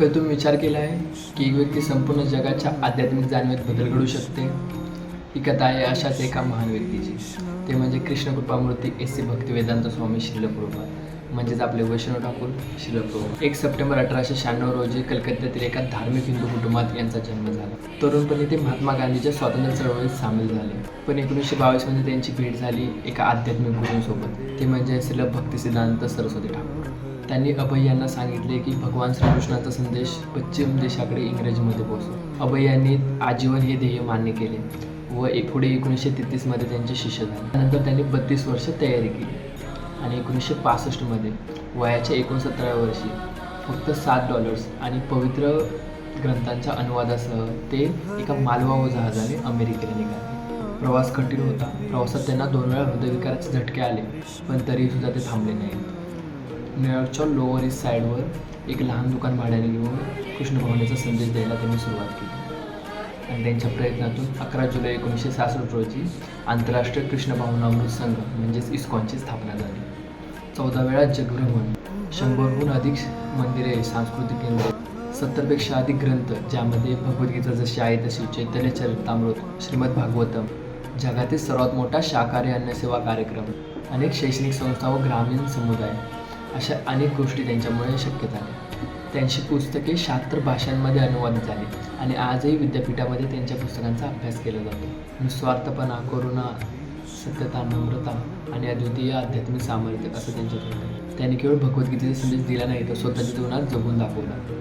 कधी तुम्ही विचार केला आहे की एक व्यक्ती संपूर्ण जगाच्या आध्यात्मिक जाणवेत बदल घडू शकते? ही कथा आहे अशाच एका महान व्यक्तीची. ते म्हणजे कृष्णकृपामूर्ती एस सी भक्ती वेदांत स्वामी शिलप्रभा म्हणजेच आपले वैष्णव ठाकूर शिलप्रभू एक सप्टेंबर अठराशे शहाण्णव रोजी कलकत्त्यातील एका धार्मिक हिंदू कुटुंबात यांचा जन्म झाला. तरुणपणी ते महात्मा गांधीच्या स्वातंत्र्य चळवळीत सामील झाले. पण एकोणीसशे बावीसमध्ये त्यांची भेट झाली एका आध्यात्मिक गुरूंसोबत. ते म्हणजे श्रील भक्ती सिद्धांत सरस्वती ठाकूर. त्यांनी अभय यांना सांगितले की भगवान श्रीकृष्णाचा संदेश पश्चिम देशाकडे इंग्रजीमध्ये पोहोचव अभय यांनी आजीवन हे ध्येय मान्य केले व एक पुढे एकोणीसशे तेहतीसमध्ये त्यांचे शिष्य झाले. त्यानंतर त्यांनी बत्तीस वर्ष तयारी केली आणि एकोणीसशे पासष्टमध्ये वयाच्या एकोणसतराव्या वर्षी फक्त सात डॉलर्स आणि पवित्र ग्रंथांच्या अनुवादासह ते एका मालवा जहाजाने अमेरिकेला निघाले. प्रवास कठीण होता. प्रवासात त्यांना दोन वेळा हृदयविकाराचे झटके आले पण तरीसुद्धा ते थांबले नाहीत. न्यूयॉर्कच्या लोअर इस्ट साईडवर एक लहान दुकान भाड्याने घेऊन कृष्ण भावनेचा संदेश द्यायला त्यांनी सुरुवात केली. आणि त्यांच्या प्रयत्नातून अकरा जुलै एकोणीसशे सहासष्ट रोजी आंतरराष्ट्रीय कृष्णभावना अमृत संघ म्हणजेच इस्कॉनची स्थापना झाली. चौदा वेळा जगभ्रमण शंभरहून अधिक मंदिरे सांस्कृतिक केंद्र सत्तरपेक्षा अधिक ग्रंथ ज्यामध्ये भगवद्गीता जशी आहे तशी चैतन्य चरितामृत श्रीमद भागवतम जगातील सर्वात मोठा शाकाहारी अन्नसेवा कार्यक्रम अनेक शैक्षणिक संस्था व ग्रामीण समुदाय अशा अनेक गोष्टी त्यांच्यामुळे शक्य झाल्या त्यांची पुस्तके शास्त्र भाषांमध्ये अनुवादित झाली आणि आजही विद्यापीठामध्ये त्यांच्या पुस्तकांचा अभ्यास केला जातो. निस्वार्थपणा करुणा सत्यता नम्रता आणि अद्वितीय आध्यात्मिक सामर्थ्य असं त्यांच्यात होतं. त्यांनी केवळ भगवद्गीतेचा संदेश दिला नाही तर स्वतःच्या जीवनात जगून दाखवला.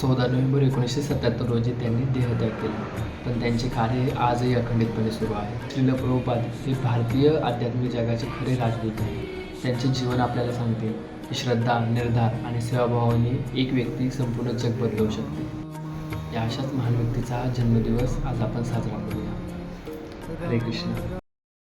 चौदा नोव्हेंबर एकोणीसशे सत्याहत्तर रोजी त्यांनी देहत्याग केला. पण त्यांचे कार्य हे आजही अखंडितपणे सुरू आहे. श्रील प्रभुपाद हे भारतीय आध्यात्मिक जगाचे खरे राजदूत आहेत. त्यांचे जीवन आपल्याला सांगते की श्रद्धा निर्धार आणि सेवाभावाने एक व्यक्ती संपूर्ण जग बदलवू शकते. या अशाच महान व्यक्तीचा जन्मदिवस आज आपण साजरा करूया. हरे कृष्ण.